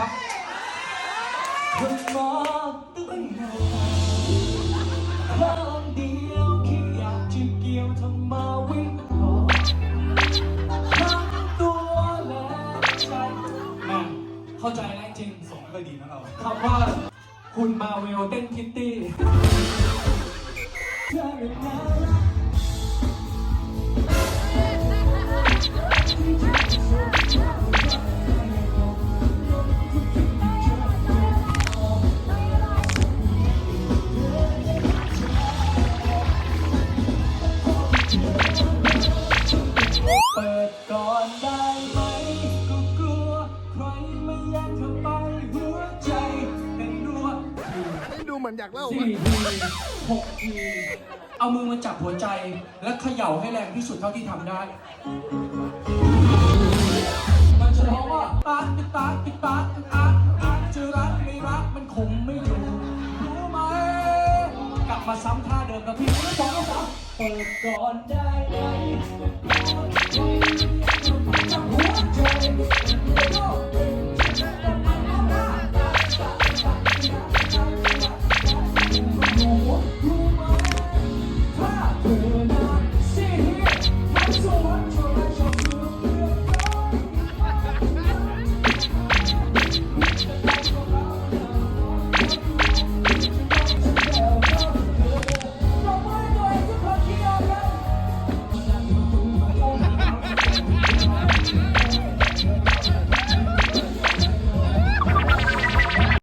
ครันมองต้นานครางเดียวแค่อยากจะเกี่ยวทำมาวิ่งรอทั้ตัวและใจแม่เข้าใจแล้วจริงสมก็ดีนะเราคำว่าคุณมาเวลเต้นคิตตี้ ดก่อนได้ไหม ก็กลัว ใครไม่แย่งเธอไป หัวใจเป็นรัวดูเหมือนอยากเล่าสี่ทีหกที เอามือมาจับหัวใจ และเขย่าให้แรงที่สุดเท่าที่ทำได้ มันจะร้องว่าตาติตาติตาติตา เปิดก่อนได้ไหม